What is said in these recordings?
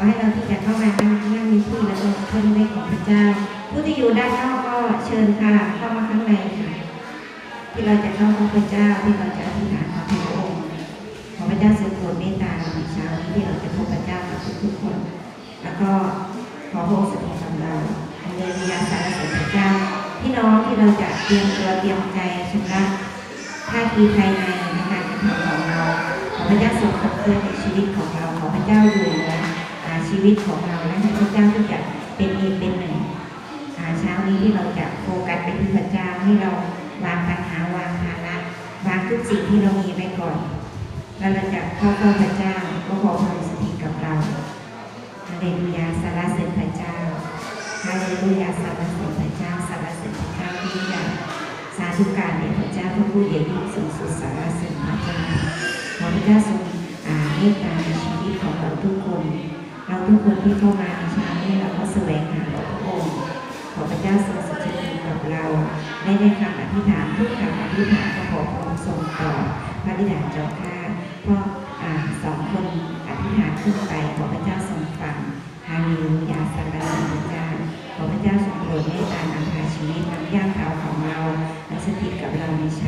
อให้เราที่จะเข้ามานั่งนั่งในที่แล้วก็เครื่องเล็กของพระเจ้า ผู้ที่อยู่ด้านนอกก็เชิญค่ะเข้ามาข้างในค่ะที่เราจะเข้าพบพระเจ้าที่เราจะอธิษฐานขอพระองค์ขอพระเจ้าทรงโปรดเมตตาเราในเช้านี้ที่เราจะพบพระเจ้ากับทุกๆคน แล้วก็ขอพระองค์สถิตกับเราอันเดริยาสารเสริญพระเจ้าพี่น้องที่เราจะเตรียมตัวเตรียมใจชำระท่าทีภายในในการกระทำของเราขอพระเจ้าทรงขับเคลื่อนในชีวิตของเราขอพระเจ้าอยู่เหนือ ชีวิตของเราและให้พระเจ้าทุกอย่างเป็นเองเป็นหนึ่งเช้านี้ที่เราจะโฟกัสไปที่พระเจ้าให้เราวางปัญหาวางภาระวางทุกสิ่งที่เรามีไว้ก่อนแล้วเราจะเข้าเฝ้าพระเจ้าก็ขอพระองค์สถิตกับเราฮาเลลูยาสรรเสริญพระเจ้าฮาเลลูยาสรรเสริญพระเจ้าสรรเสริญพระเจ้าที่ใหญ่สาธุการแด่พระเจ้าพระผู้ใหญ่ยิ่งสูงสุดสรรเสริญพระเจ้าขอพระเจ้าทรงเมตตาในชีวิตของเราทุกคน เราทุกคนที่เข้ามาในเช้านี้เราก็แสวงหาพระองค์ขอพระเจ้าทรงสถิตกับเราได้ในคำอธิษฐานทุกคำอธิษฐานก็ขอพระองค์ทรงตอบพระอธิษฐานเจ้าข้าเพราะอ่าสองคนอธิษฐานขึ้นไปขอพระเจ้าทรงฟังฮาเลลูยาสรรเสริญพระเจ้าขอพระเจ้าทรงโปรดเมตตานำพาชีวิตนำย่างเท้าของเราและสถิตกับเราในเช้า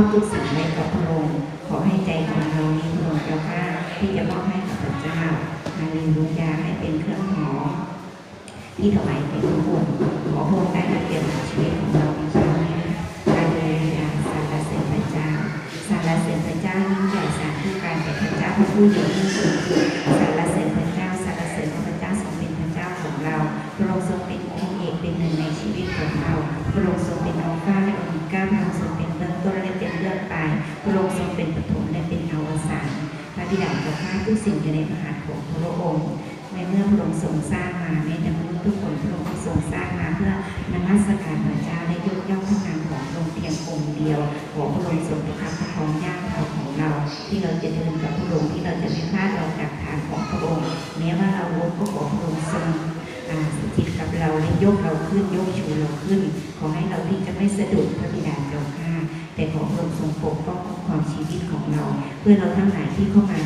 อบทุกสิ่งไว้กับพระองค์ขอให้ใจของเรานี้พระองค์เจ้าข้าที่จะมอบให้กับพระเจ้าฮาเลลูยาให้เป็นเครื่องหอมที่ถวายแด่พระองค์ขอพระองค์ได้มาเปลี่ยนชีวิตของเราในเช้านี้ฮาเลลูยาสารเสริญพระเจ้าสารเสริญพระเจ้ายิ่งใหญ่สารที่การแด่พระเจ้าพระผู้ยิ่ง เมื่อพระองค์ทรงสร้างมาแม้แต่มนุษย์ทุกคนพระองค์ทรงสร้างมาเพื่อนมัสการพระเจ้าและยกย่องพระนามของพระองค์เพียงองค์เดียวขอพระองค์ทรงประทับประคองย่างเท้าของเรา ที่เราจะเดินกับพระองค์ที่เราจะไม่พลาดเราจากทางของพระองค์แม้ว่าเราล้มก็ขอพระองค์ทรงสถิตกับเราและยกเราขึ้นยกชูเราขึ้น ขอให้เราที่จะไม่สะดุดพระบิดาเจ้าข้าแต่ขอพระองค์ทรงปกป้องคุ้มชีวิตของเรา เพื่อเราทั้งหลายที่เข้ามา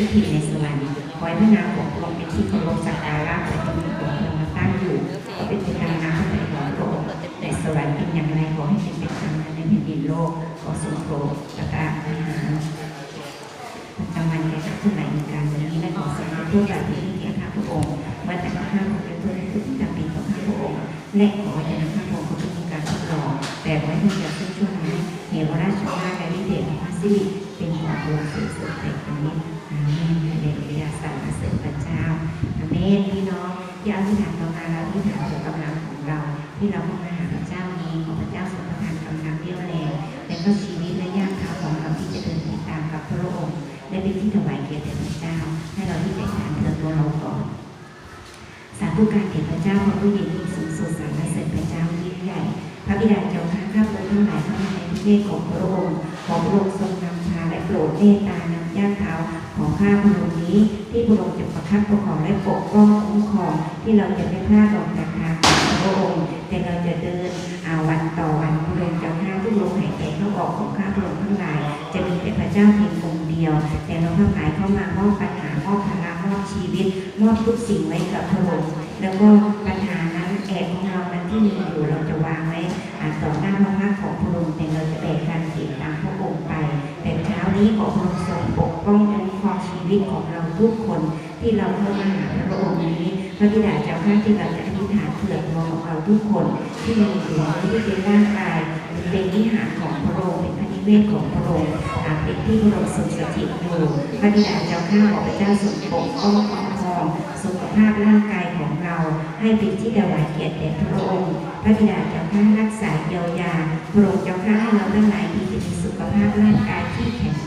สถิตในสวรรค์ขอให้พระนามของพระองค์เป็นที่เคารพสักการะและที่มีของพระองค์มาตั้งอยู่ขอเป็นไปตามน้ำพระทัยของพระองค์ในสวรรค์เป็นอย่างไรขอให้เป็นไปตามนั้นในแผ่นดินโลกขอทรงโปรดประทานอาหารประจำวันแก่ข้าผู้ใหม่ในการวันนี้และขอสำหรับทั่วแบบนี้แก่ข้าพระองค์ว่าแต่ข้าพระองค์เป็นเพื่อนทุกจำเป็นของข้าพระองค์และขอให้ข้าพระองค์ก็มีการทดลองแต่ไว้เพื่อจะช่วยช่วยให้เหตุราชนาและวิเดชพระสิริ ที่อธิษฐานต่อมาแล้วอธิษฐานถึงกำลังของเรา ที่เราเข้ามาหาพระเจ้านี้ขอพระเจ้าทรงประทานกำลังเรี่ยวแรงและก็ชีวิตและย่างเท้าของเราที่จะเดินติดตามกับพระองค์และเป็นที่ถวายเกียรติแด่พระเจ้า ให้เราที่แต่งงานเถิดตัวเราก่อนสาธุการแด่พระเจ้าพระผู้ยิ่งสูงสุดสรรเสริญพระเจ้ายิ่งใหญ่พระบิดาเจ้าข้าข้าพระองค์ทั้งหลายเข้ามาในพระเนตของพระองค์ขอพระองค์ทรงนำพาและโปรดเมตตานำย่างเท้า ข้าพระองค์นี้ ที่พระองค์จะประคับประคองและปกป้องคุ้มครองที่เราจะไม่พลาดออกจากทางของพระองค์แต่เราจะเดินอาวันต่อวันพระองค์จ้าข้าทุกลมหายใจเข้าออกของข้าพระองค์ทั้งหลาย จะมีแต่พระเจ้าเพียงองค์เดียว แต่เราทั้งหลายเข้ามามอบปัญหามอบภาระมอบชีวิตมอบทุกสิ่งไว้กับพระองค์แล้วก็ปัญหานั้นแอบของเรานั้นที่มีอยู่เราจะวางไว้อ่าต่อหน้าพระพักตร์ของพระองค์แต่เราจะแบกการติดตามพระองค์ไปแต่เช้านี้ขอพระ ของเราทุกคนที่เราเข้ามาหาพระองค์นี้พระบิดาเจ้าข้าที่เราจะอธิษฐานเผื่อตัวของเราทุกคน ที่มีอยู่ที่เป็นร่างกายเป็นวิหารของพระองค์เป็นพระนิเวศของพระองค์อาเป็นที่พระองค์ทรงสถิตอยู่พระบิดาเจ้าข้าขอพระเจ้าทรงปกป้องคุ้มครองสุขภาพร่างกายของเรา ให้เป็นที่ถวายเกียรติแด่พระองค์พระบิดาเจ้าข้ารักษาเยียวยาพระองค์เจ้าข้าให้เราทั้งหลายที่จะมีสุขภาพร่างกายที่แข็ง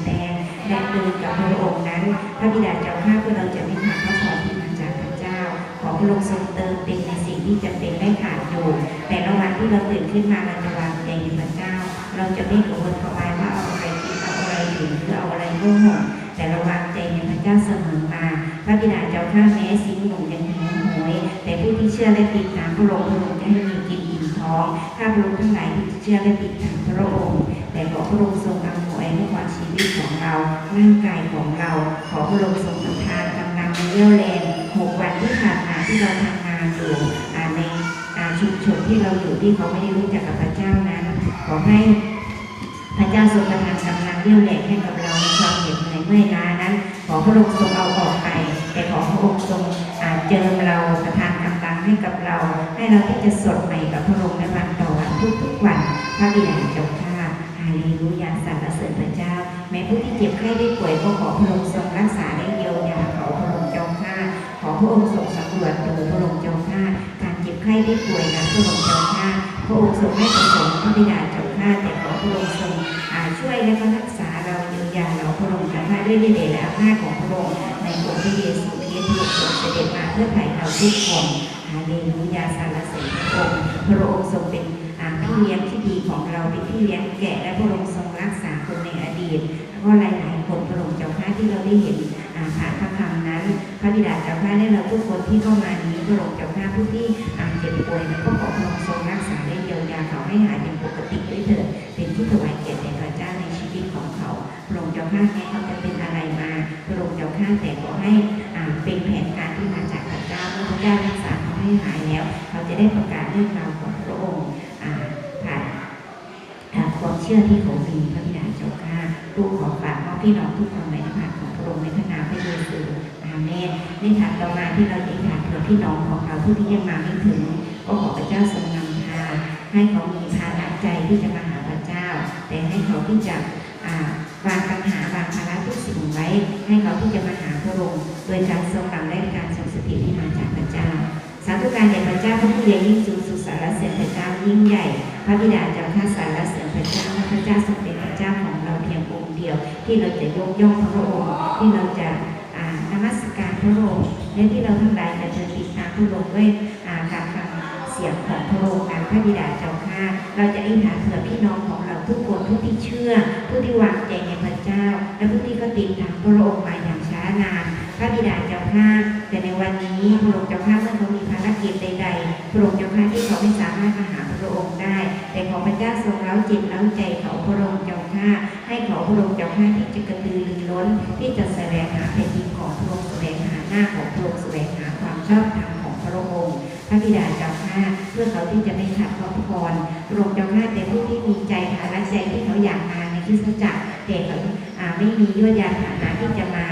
แรงและเดินกับพระองค์นั้น พระบิดาเจ้าข้าเพื่อเราจะไม่ขาดพระพรที่มาจากพระเจ้า ของค์ทรงเติมเต็มในสิ่งที่จำเป็นได้ขาดอยู่แต่ละวันที่เราตื่นขึ้นมาเราจะวางใจในพระเจ้า เราจะไม่กระวนกระวายว่าเอาอะไรกินเอาอะไรดื่มหรือเอาอะไรนุ่งห่มแต่เราวางใจในพระเจ้าเสมอมา พระบิดาเจ้าข้าแม้สิ่งหนุ่มยังหิวโหยแต่ผู้ที่เชื่อและติดตามพระองค์พระองค์จะให้มีกินอิ่มท้องข้าพระองค์ทั้งหลายที่เชื่อและติดตามพระองค์แต่ขอพระองค์ทรงอำนวยให้ควา ชีวิตของเราร่างกายของเรา ขอพระองค์ทรงประทานกำลังเรี่ยวแรงหกวันที่ผ่านมาที่เราทำงานอยู่ในชุมชนที่เราอยู่ที่เขาไม่ได้รู้จักกับพระเจ้านั้นขอให้พระเจ้าทรงประทานกำลังเรี่ยวแรงให้กับเราในความเหน็ดเหนื่อยเมื่อยล้านั้น ขอพระองค์ทรงเอาออกไป แต่ขอพระองค์ทรงเจิมเราประทานกำลังให้กับเรา ให้เราที่จะสดใหม่กับพระองค์ในวันต่อวันทุกๆวันพระบิดาเจ้าข้า ฮาเลลูยาสรรเสริญพระเจ้า แม้ผู้ที่เจ็บไข้ได้ป่วยก็ขอพระองค์ทรงรักษาได้เยียวยาขอพระองค์จ้าข้าขอพระองค์ทรงสำรวจดูพระองค์จ้าข้าการเจ็บไข้ได้ป่วยนะพระองค์จ้าข้าพระองค์ทรงไม่ประสงค์พระบิดาจ้าข้าแต่ขอพระองค์ทรงช่วยและก็รักษาเราเยียวยาเราพระองค์จ้าข้าด้วยฤทธิ์และอำนาจของพระองค์ในองค์พระเยซูคริสต์ที่ทรงเสด็จมาเพื่อไถ่เราทุกคนฮาเลลูยาสรรเสริญพระองค์พระองค์ทรงเป็น พี่เลี้ยงที่ดีของเราเป็นพี่เลี้ยงแกะและพระองค์ทรงรักษาคนในอดีตแล้วก็หลายๆคนพระองค์เจ้าข้าที่เราได้เห็นผ่านพระคำนั้น พระบิดาเจ้าข้าได้เราทุกคนที่เข้ามานี้พระองค์เจ้าข้าผู้ที่อ่าเจ็บป่วยแล้วก็ขอพระองค์ทรงรักษาและเยียวยาเขาให้หายเป็นปกติด้วยเถิดเป็นที่ถวายเกียรติแด่พระเจ้าในชีวิตของเขาพระองค์เจ้าข้าแม้เขาจะเป็นอะไรมาพระองค์เจ้าข้าแต่ขอให้เป็นแผนการที่มาจากพระเจ้าเมื่อพระเจ้ารักษาเขาให้หายแล้ว เขาจะได้ประกาศเรื่องราวของพระองค์อ่าผ่าน อ่าความเชื่อที่เขามีพระบิดาเจ้าข้าลูกขอฝากมอบพี่น้องทุกคนในพระหัตถ์ของพระองค์ในพระนามพระเยซูอาเมนในฐานต่อมาที่เราได้ถานเผื่อพี่น้องของเราผู้ที่ยังมาไม่ถึง ก็ขอพระเจ้าทรงนำพาให้เขามีภาระใจที่จะมาหาพระเจ้า แต่ให้เขาที่จะวางปัญหาวางภาระทุกสิ่งไว้ ให้เขาที่จะมาหาพระองค์โดยการทรงนำและการทรงสถิตที่มาจากพระเจ้าสาธุการแด่พระเจ้าพระผู้ใหญ่ยิ่งสูงสุดสารเสด็จพระเจ้ายิ่งใหญ่ พระบิดาเจ้าข้าสารเสริญพระเจ้า ระเจ้าทรงเป็นพระเจ้าของเราเพียงองค์เดียว ที่เราจะยกย่องพระองค์ที่เราจะนมัสการพระองค์และที่เราทั้งหลายจะเดินติดตามพระองค์ด้วยการฟังเสียงของพระองค์การพระบิดาเจ้าข้าเราจะอธิษฐานเผื่อพี่น้องของเราทุกคนผู้ที่เชื่อ ผู้ที่วางใจในพระเจ้า และผู้ที่ก็ติดตามพระองค์มาอย่างช้านาน พระบิดาเจ้าข้าแต่ในวันนี้พระองค์เจ้าข้าเมื่อเขามีภารกิจใดๆพระองค์เจ้าข้าที่เขาไม่สามารถมาหาพระองค์ได้ แต่ขอพระเจ้าทรงเล้าจิตเล้าใจเขาพระองค์เจ้าข้าให้เขาพระองค์เจ้าข้าที่จะกระตือรือร้นที่จะแสวงหาแผ่นดินของพระองค์แสวงหาหน้าของพระองค์แสวงหาความชอบธรรมของพระองค์พระบิดาเจ้าข้าเพื่อเขาที่จะไม่ขัดพระพรพระองค์เจ้าข้าแต่ผู้ที่มีใจฐานะใจที่เขาอยากมาในคริสตจักรแต่เขาไม่มียวดยานฐานะที่จะมา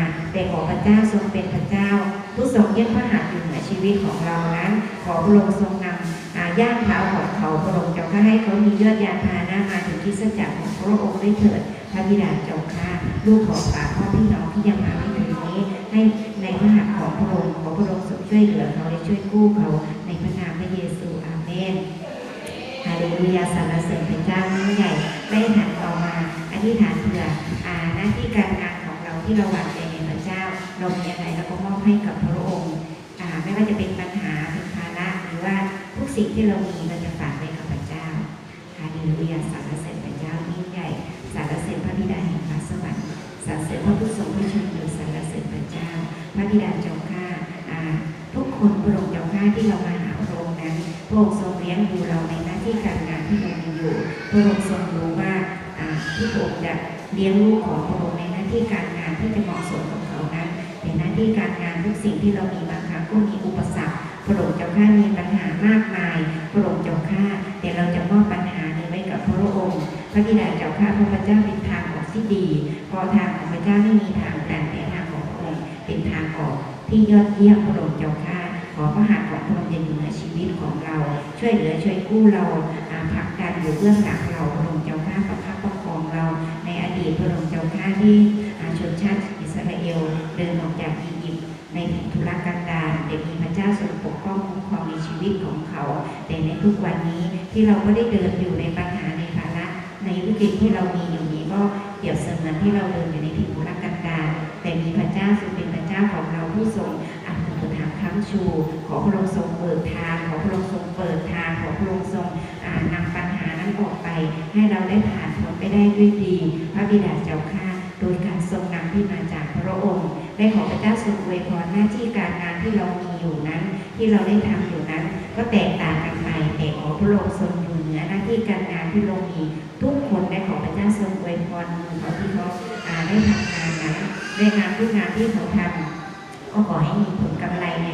ขอพระเจ้าทรงเป็นพระเจ้า ผู้ทรงเย็นพระหัตถ์อยู่เหนือชีวิตของเรานั้นขอพระองค์ทรงนำอาย่างเท้าของเขาพระองค์เจ้าข้าให้เขามียอดยานพาหนะมาถึงคริสตจักรของพระองค์ได้เถิดพระบิดาเจ้าข้าลูกขอฝากพ่อพี่น้องที่ยังมาไม่ถึงนี้ ให้ในพระหัตถ์ของพระองค์ขอพระองค์ทรงช่วยเหลือเขาและช่วยกู้เขาในพระนามพระเยซูอาเมนฮาเลลูยาสรรเสริญพระเจ้ายิ่งใหญ่ได้ฐานต่อมาอธิษฐานเผื่ออาหน้าที่การงานของเราที่เราหวางใจใน เจ้าเรามีอะไรเราก็มอบให้กับพระองค์ไม่ว่าจะเป็นปัญหาเป็นภาระหรือว่าทุกสิ่งที่เรามีเราจะฝากไว้กับพระเจ้าฮาเลลูยาสรรเสริญพระเจ้ายิ่งใหญ่สรรเสริญพระบิดาแห่งฟ้าสวรรค์สรรเสริญพระผู้ทรงพระชนอยู่สรรเสริญพระเจ้า พระบิดาเจ้าข้าอ่าทุกคนพระองค์เจ้าข้าที่เรามาหาพระองค์นั้นพระองค์ทรงเลี้ยงดูเราในหน้าที่การงานที่เรามีอยู่พระองค์ทรงรู้ว่าอ่าที่พระองค์จะเลี้ยงลูกของพระองค์ในหน้าที่การงานที่จะเหมาะสมกับ ที่การงานทุกสิ่งที่เรามีบางครั้งก็มีอุปสรรคพระองค์เจ้าข้ามีปัญหามากมายพระองค์เจ้าข้าแต่เราจะมอบปัญหานี้ไว้กับพระองค์ พระบิดาเจ้าข้าพระพเจ้าเป็นทางออกที่ดีเพราะทางของพระเจ้าไม่มีทางแต่แต่ทางของพระองค์เป็นทางออกที่ยอดเยี่ยมพระองค์เจ้าข้าขอพระหัตถ์ของพระองค์ยังอยู่ในชีวิตของเรา ช่วยเหลือช่วยกู้เราผลักดันอยู่เบื้องหลังเราประคับประคองเรา ในอดีตพระองค์เจ้าข้าที่อ่าชนชาติอิสราเอลเดินออกจากอียิปต์ในแผ่นธุรกัน ดารแต่มีพระเจ้าทรงปกป้องคุ้มครองในชีวิตของเขา แต่ในทุกวันนี้ที่เราก็ได้เดินอยู่ในปัญหาในภาระในวิกฤตที่เรามีอยู่นี้ก็เปรียบเสมือนที่เราเดินอยู่ในถิ่นธุรกันดารแต่มีพระเจ้าทรงเป็นพระเจ้าของเราผู้ทรงอันอุปถัมภ์ค้ำชู ขอพระองค์ทรงเปิดทางขอพระองค์ทรงเปิดทางขอพระองค์ทรงนำปัญหานั้นออกไป ให้เราได้ผ่านพ้นไปได้ด้วยดี พระบิดาเจ้าข้า ได้ขอพระเจ้าทรงอวยพรหน้าที่การงานที่เรามีอยู่นั้น ที่เราได้ทำอยู่นั้น ก็แตกต่างกันไปแต่ขอพระองค์ทรงอยู่เหนือหน้าที่การงานที่เรามีทุกคนได้ขอพระเจ้าทรงอวยพรมือเขาที่เขาอ่าได้ทำงานนั้นในงานทุกงานที่เขาทำก็ขอให้มีผลกำไรใน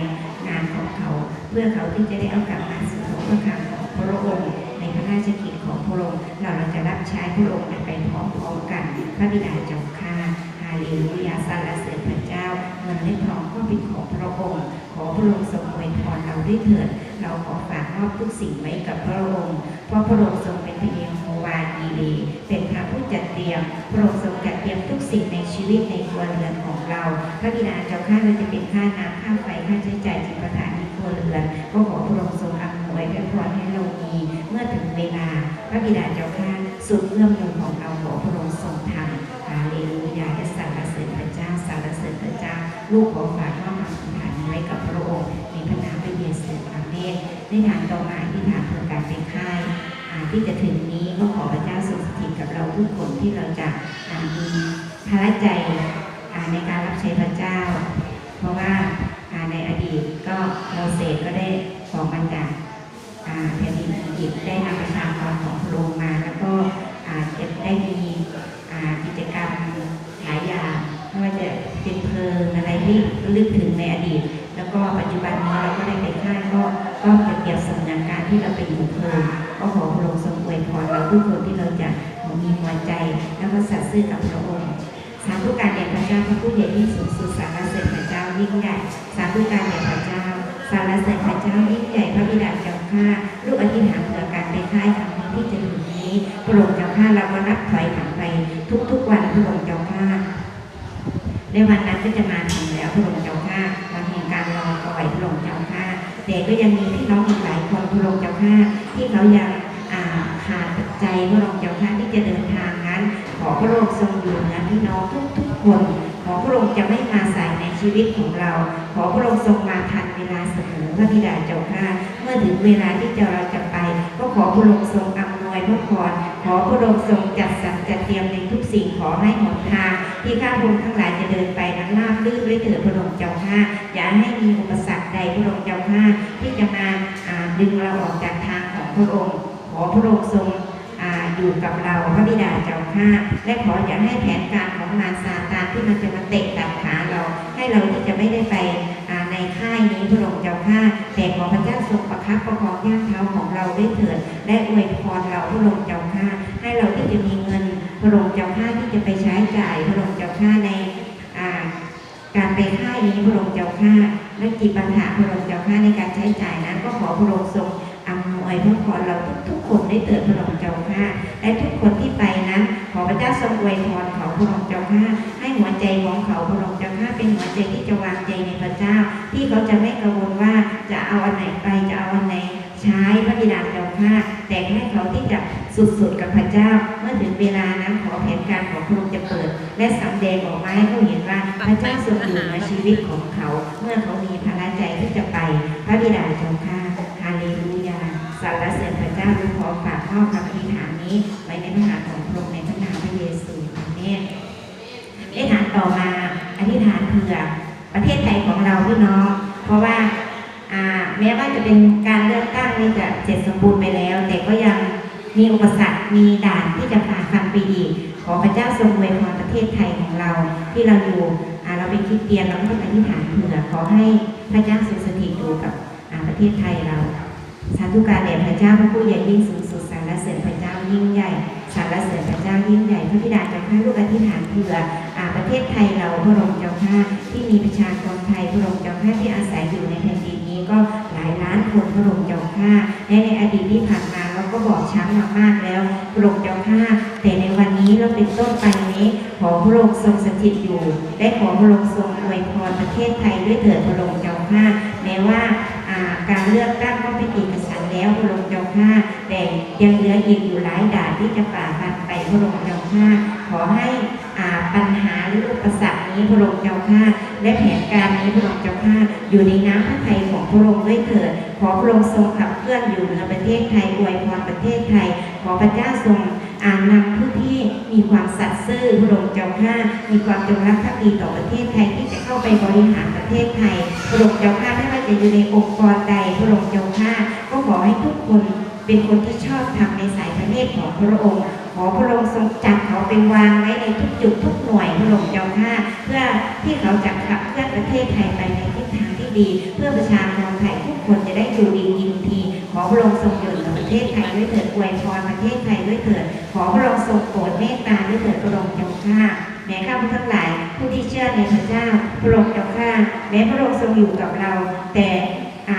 งานของเขา เพื่อเขาที่จะได้เอากลับมาสู่พระคำของพระองค์ในพระราชกิจของพระองค์เราเราจะรับใช้พระองค์ไปพร้อมๆกันพระบิดาเจ้าข้าฮาเลลูยาสรรเสริญพระ เจ้าเงินและทองก็เป็นของพระองค์ ขอพระองค์ทรงอวยพรเราด้วยเถิด เราขอฝากมอบทุกสิ่งไว้กับพระองค์ เพราะพระองค์ทรงเป็นพระเยโฮวาฮีเรเป็นพระผู้จัดเตรียม พระองค์ทรงจัดเตรียมทุกสิ่งในชีวิตในครัวเรือนของเรา พระบิดาเจ้าข้าเราจะเป็นค่าน้ำค่าไฟค่าใช้จ่ายจิตประทาถะในครัวเรือน ก็ขอพระองค์ทรงอำนวยและพรให้เรามีเมื่อถึงเวลา พระบิดาเจ้าข้าสุดเอื้อมมือของเรา ลูกขอฝากข้อความฐานไว้กับพระองค์ในพระนามพระเยซูอาเมนในงานต่อมาที่ฐานเพื่อการเป็นค่ายอาที่จะถึงนี้ก็ขอพระเจ้าทรงสถิตกับเราทุกคนที่เราจะมีพระใจในการรับใช้พระเจ้า เพราะว่าในอดีตก็เราเสกก็ได้ออกมาจากอ่าแผ่นดินอียิปต์ได้นำประชากรของพระองค์มา แล้วก็อาจจะได้มีอ่ากิจกรรมหลายอย่างไม่ว่าจะเป็นเพลิงอะไรที่ ลึกถึงในอดีต แล้วก็ปัจจุบันนี้เราก็ได้ไปค่ายก็ก็จะเกี่ยวสำนักการที่เราไปอยู่เพลิงก็ขอพระองค์ทรงอวยพรเราทุกคนที่เราจะมีหัวใจ แล้วก็สัตย์ซื่อกับพระองค์สาธุการแด่พระเจ้าพระผู้ใหญ่ที่สูงสุดสรรเสริญพระเจ้ายิ่งใหญ่สาธุการแด่พระเจ้าสรรเสริญพระเจ้ายิ่งใหญ่พระบิดาเจ้าข้าลูกอธิษฐานเผื่อการไปค่ายค่ะ แต่ก็ยังมีพี่น้องอีกหลายคนพระองค์เจ้าข้าที่เขายังขาดปัจจัยพระองค์เจ้าข้าที่จะเดินทางนั้น ขอพระองค์ทรงอยู่เหนือพี่น้องทุกๆคนขอพระองค์จะไม่มาใส่ในชีวิตของเรา ขอพระองค์ทรงมาทันเวลาเสมอพระบิดาเจ้าข้าเมื่อถึงเวลาที่เราจะไป ก็ขอพระองค์ทรงอำนวยพระพรขอพระองค์ทรงจัดสรรจัดเตรียมในทุกสิ่งขอให้หนทาง ที่ข้าพงทั้งหลายจะเดินไปนั้นราบรื่นด้วยเถิดพระองค์เจ้าข้าอย่าให้มีอุปสรรค ดพระองค์เจ้าข้าที่จะมาดึงเราออกจากทางของพระองค์ ขอพระองค์ทรงออยู่กับเราพระบิดาเจ้าข้าและขออย่าให้แผนการของมารซาตานที่มันจะมาเตะตัดขาเรา ให้เราที่จะไม่ได้ไปในค่ายนี้พระองค์เจ้าข้าแต่ขอพระเจ้าทรงประคับประคองย่างเท้าของเราได้เถิดและอวยพรเราพระองค์เจ้าข้าให้เราที่จะมีเงินพระองค์เจ้าข้าที่จะไปใช้จ่ายพระองค์เจ้าข้าในการไปค่ายนี้พระองค์เจ้าข้า และกิจปัญหาพระองค์เจ้าข้าในการใช้จ่ายนั้น ก็ขอพระองค์ทรงอำนวยพระพรเราทุกๆคนได้เติดพระองค์เจ้าข้าและทุกคนที่ไปนั้น ขอพระเจ้าทรงอวยพรเขาพระองค์เจ้าข้าให้หัวใจของเขาพระองค์เจ้าข้าเป็นหัวใจที่จะวางใจในพระเจ้า ที่เขาจะไม่กังวลว่าจะเอาอันไหนไปจะเอาอันไหนใช้พระบิดาเจ้าข้าแต่ให้เขาที่จะสุดๆกับพระเจ้า เมื่อถึงเวลานั้นขอแผนการของพระองค์จะเปิด และสำแดงออกมาให้เขาเห็นว่าพระเจ้าทรงอยู่ในชีวิตของเขา เมื่อเขา เราเป็นคริสเตียนเราก็อธิษฐานเผื่อขอให้พระเจ้าทรงสถิตอยู่กับประเทศไทยเราสาธุการแด่พระเจ้าพระผู้ใหญ่ยิ่งสูงสุดสรรเสริญพระเจ้ายิ่งใหญ่สรรเสริญพระเจ้ายิ่งใหญ่พระบิดาเจ้าข้าลูกอธิษฐานเผื่อประเทศไทยเราพระองค์เจ้าข้าที่มีประชากรไทยพระองค์เจ้าข้าที่อาศัยอยู่ในแผ่นดินนี้ก็หลายล้านคนพระองค์เจ้าข้าและในอดีตที่ผ่านมาเราก็บอกช้ำมามากแล้ว ถิตอยู่และขอพระองค์ทรงอวยพรประเทศไทยด้วยเถิดพระองค์เจ้าข้าแม้ว่าการเลือกตั้งก็เป็นเอกสารแล้วพระองค์เจ้าข้าแต่ยังเหลืออีกอยู่หลายด่านที่จะฝ่าฟันไปพระองค์เจ้าข้าขอให้ปัญหาหรืออุปสรรคนี้พระองค์เจ้าข้าและแผนการนี้พระองค์เจ้าข้าอยู่ในน้ำพระทัยของพระองค์ด้วยเถิดขอพระองค์ทรงขับเคลื่อนอยู่เหนือประเทศไทยอวยพรประเทศไทย ขอพระเจ้าทรง อ่านนำผู้ที่มีความสัตย์ซื่อพระองค์เจ้าข้ามีความจงรักภักดีต่อประเทศไทยที่จะเข้าไปบริหารประเทศไทยพระองค์เจ้าข้าไม่ว่าจะอยู่ในองค์กรใดพระองค์เจ้าข้าก็ขอให้ทุกคนเป็นคนที่ชอบทำในสายพระเนตรของพระองค์ ขอพระองค์ทรงจัดเขาเป็นวางไว้ในทุกจุดทุกหน่วยพระองค์เจ้าข้าเพื่อที่เขาจะขับเคลื่อนประเทศไทยไปในทิศทางที่ดี เพื่อประชาชนไทยทุกคนจะได้อยู่ดีกินดีขอพระองค์ทรงอยู่กับ ประเทศไทยด้วยเถิดอวยพรประเทศไทยด้วยเถิดขอพระองค์ทรงโปรดเมตตาด้วยเถิดพระองค์เจ้าข้าแม้ข้าพทั้งหลายผู้ที่เชื่อในพระเจ้าพระองค์เจ้าข้าแม้พระองค์ทรงอยู่กับเรา แต่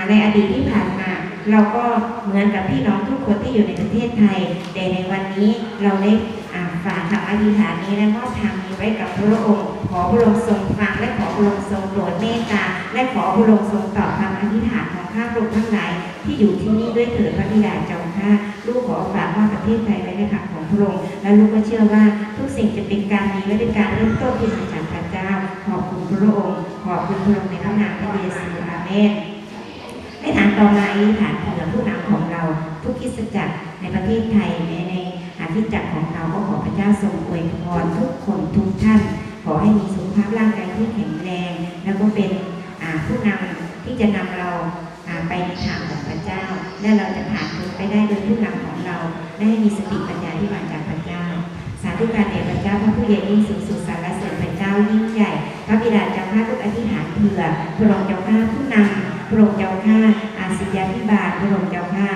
ในอดีตที่ผ่านมา เราก็เหมือนกับพี่น้องทุกคนที่อยู่ในประเทศไทย แต่ในวันนี้เราได้อ่า ฝากคำอธิษฐานนี้และมอบทางนี้ไว้กับพระองค์ ขอพระองค์ทรงฟังและขอพระองค์ทรงโปรดเมตตา และขอพระองค์ทรงตอบคำอธิษฐานของข้าพระองค์ทั้งหลายที่อยู่ที่นี่ด้วยเถิดพระบิดาเจ้าข้าลูกขอฝากว่าประเทศไทยไว้ในขังของพระองค์และลูกก็เชื่อว่าทุกสิ่งจะเป็นการดีและเป็นการเริ่มต้นที่มาจากพระเจ้า ขอบคุณพระองค์ ขอบคุณพระองค์ในพระนามพระเยซูอาเมนในฐานต่อมาอธิษฐานเผื่อผู้นำของเราทุกคริสตจักรในประเทศไทยใน ในอาณาจักของเราก็ขอพระเจ้าทรงอวยพรทุกคนทุกท่าน ขอให้มีสุขภาพร่างกายที่แข็งแรง แล้วก็เป็นผู้นำที่จะนำเราไปในทางของพระเจ้า และเราจะผ่านพ้นไปได้โดยผู้นำของเราได้ให้มีสติปัญญาที่มาจากพระเจ้า สาธุการแด่พระเจ้าพระผู้ใหญ่ยิ่งสูงสุดสารเสริญพระเจ้ายิ่งใหญ่พระบิดาเจ้าข้าทุกอธิษฐานเผื่อพระองค์เจ้าข้าผู้นำพระองค์เจ้าข้าอาศิยาธิบาลพระองค์เจ้าข้า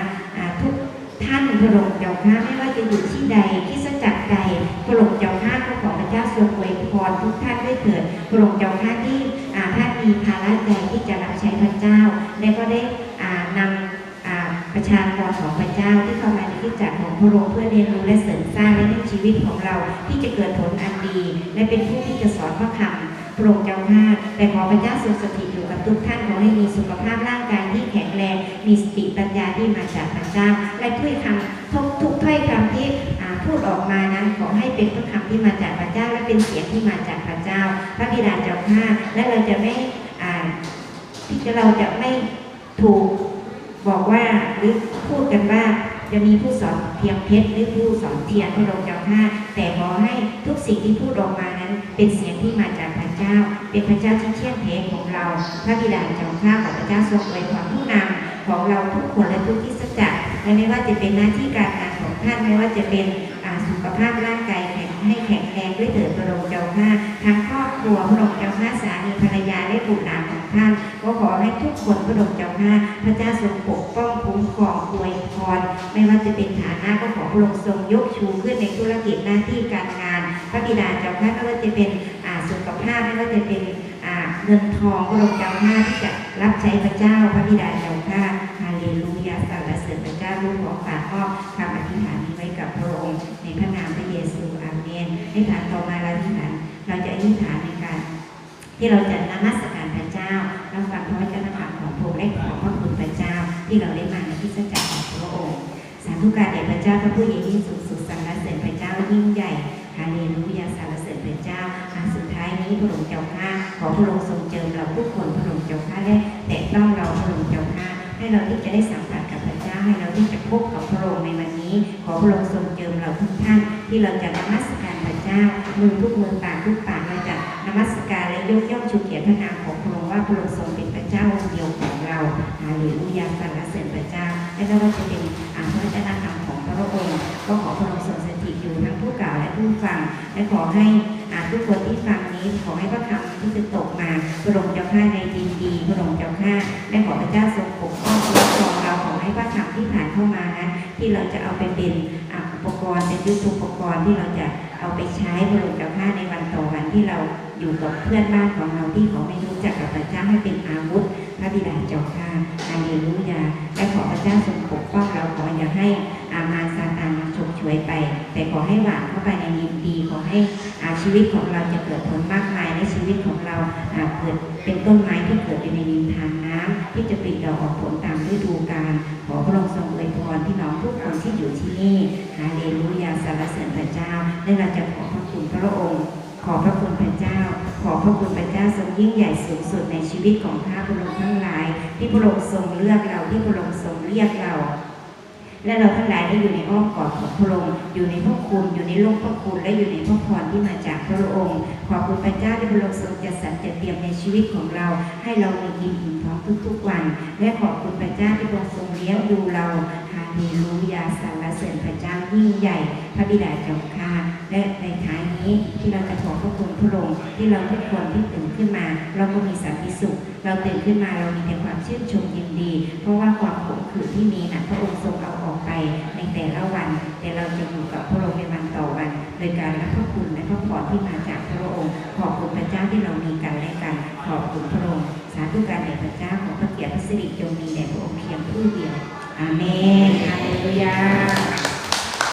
พระองค์เจ้าข้าไม่ว่าจะอยู่ที่ใดคริสจักรใดพระองค์เจ้าข้าก็ขอพระเจ้าทรงอวยพรทุกท่านด้วยเถิดพระองค์เจ้าข้าที่อ่าท่านมีภาระใจที่จะรับใช้พระเจ้า และก็ได้นำอาประชากรของพระเจ้าที่เข้ามาในคริสตจักรของพระองค์เพื่อเรียนรู้และเสริมสร้างและในชีวิตของเราที่จะเกิดผลอันดี และเป็นผู้ที่จะสอนพระคำ พระองเจ้าข้าแต่ขอพระเจ้าทรงสถิตอยู่กับทุกท่านขอให้มีสุขภาพร่างกายที่แข็งแรง มีสติปัญญาที่มาจากพระเจ้า และถ้อยคำทุกทุกถ้อยคำที่พูดออกมานั้นขอให้เป็นพระคำที่มาจากพระเจ้า และเป็นเสียงที่มาจากพระเจ้า พระบิดาเจ้าข้าและเราจะไม่ที่เราจะไม่ถูกบอกว่าหรือพูดกันว่าจะมีผู้สอนเพียงเพชรหรือผู้สอนเทียนพระองค์เจ้าข้าแต่ขอให้ทุกสิ่งที่พูดออกมานั้นเป็นเสียงที่มาจากพระ เจ้า เป็นพระเจ้าที่เชี่ยงแท้ของเรา พระบิดาเจ้าข้าของพระเจ้าทรงอวยพรผู้นำของเราทุกคนและทุกที่สัจจะและไม่ว่าจะเป็นหน้าที่การงานของท่านไม่ว่าจะเป็นสุขภาพร่างกายแข็งให้แข็งแรงด้วยเถิดพระองค์เจ้าข้าทั้งครอบครัวพระองค์เจ้าข้าสามีภรรยาและบุตรหลานของท่านก็ขอให้ทุกคนพระองค์เจ้าข้าพระเจ้าทรงปกป้องคุ้มครองอวยพรไม่ว่าจะเป็นฐานะก็ขอพระองค์ทรงยกชูขึ้นในธุรกิจหน้าที่การงาน พระบิดาเจ้าข้าไม่ว่าจะเป็น อ่าสุขภาพไม่ว่าจะเป็นเงินทองพระองค์เจ้าข้าที่จะรับใช้พระเจ้าพระบิดาเจ้าข้าฮาเลลูยาสรรเสริญพระเจ้าลูกขอฝากมอบคำอธิษฐานนี้ไว้กับพระองค์ ในพระนามพระเยซูอาเมนในฐานต่อมาเราอธิษฐานเราจะอธิษฐานในการ ที่เราจะนมัสการพระเจ้าเราฟังพระวจนะของพระองค์และขอพระคุณพระเจ้า ที่เราได้มาในคริสตจักรของพระองค์ สาธุการแด่พระเจ้าพระผู้ยิ่งยิ่งสูงสุด เราที่จะได้สัมผัสกับพระเจ้าให้เราที่จะพบกับพระองค์ในวันนี้ ขอพระองค์ทรงเจิมเราทุกท่าน ที่เราจะนมัสการพระเจ้ามือทุกมือปากทุกปากเราจะนมัสการและยกย่องชูเกียรติพระนามของพระองค์ว่าพระองค์ทรงเป็นพระเจ้าองค์เดียวของเราฮาเลลูยาสรรเสริญพระเจ้าและไม่ว่าจะเป็นอ่าพระวจนะธรรมของพระองค์ก็ขอพระองค์ทรงสถิตอยู่ทั้งผู้กล่าวและผู้ฟังและขอให้อ่าทุกคนที่ฟังนี้ขอให้พระคำที่จะตกมาพระองค์เจ้าข้าในดินดีพระองค์เจ้าข้าและขอพระเจ้าทรงปกป้อง ให้พระคำที่ผ่านเข้ามานั้นที่เราจะเอาไปเป็นอุปกรณ์เป็นยุทธุปกรณ์ที่เราจะเอาไปใช้พระองค์เจ้าข้าในวันต่อวันที่เราอยู่กับเพื่อนบ้านของเราที่เขาไม่รู้จักกับพระเจ้าให้เป็นอาวุธพระบิดาเจ้าข้าอาเลลูยาและขอพระเจ้าทรงปกป้องเราขออย่าให้ ยไป แต่ขอให้หวานเข้าไปในยินดีขอให้ชีวิตของเราจะเกิดผลมากมายในชีวิตของเราเกิดเป็นต้นไม้ที่เกิดอยู่ในนินทานน้ำ ที่จะปิดดอกออกผลตามฤดูกาลขอพระองค์ทรงอวยพรที่น้องทุกคนที่อยู่ที่นี่ฮาเลลูยาสารเสริญพระเจ้าและเราจะขอพระคุณพระองค์ ขอพระคุณพระเจ้า ขอพระคุณพระเจ้าทรงยิ่งใหญ่สูงสุดในชีวิตของข้าพระองค์ทั้งหลาย ที่พระองค์ทรงเลือกเราที่พระองค์ทรงเรียกเรา และเราทั้งหลายได้อยู่ในอ้อมกอดของพระองค์อยู่ในพระคุณอยู่ในโลกพระคุณและอยู่ในพระพรที่มาจากพระองค์ขอบคุณพระเจ้าที่พระองค์ทรงจัดสรรจัดเตรียมในชีวิตของเรา ให้เรามีกินอิ่มท้องทุกๆวัน และขอบคุณพระเจ้าที่พระองค์ทรงเลี้ยงดูเราฮาเลลูยาสรรเสริญพระเจ้ายิ่งใหญ่ พระบิดาเจ้าข้าและในท้ายนี้ที่เราจะขอพระคุณพระองค์ที่เราทุกคนที่ตื่นขึ้นมา เราก็มีสันติสุข เราตื่นขึ้นมาเรามีแต่ความชื่นชมยินดี เพราะว่าความขมขื่นที่มีนะพระองค์ทรงเอา ในแต่ละวัน แต่เราจะอยู่กับพระองค์ในวันต่อวัน โดยการรับพระคุณและพระพรที่มาจากพระองค์ ขอบคุณพระเจ้าที่เรามีกันและกัน ขอบคุณพระองค์ สาธุการแด่พระเจ้าของพระเกียรติพระสิริจงมีแด่พระองค์เพียงผู้เดียว อาเมนฮาเลลูยา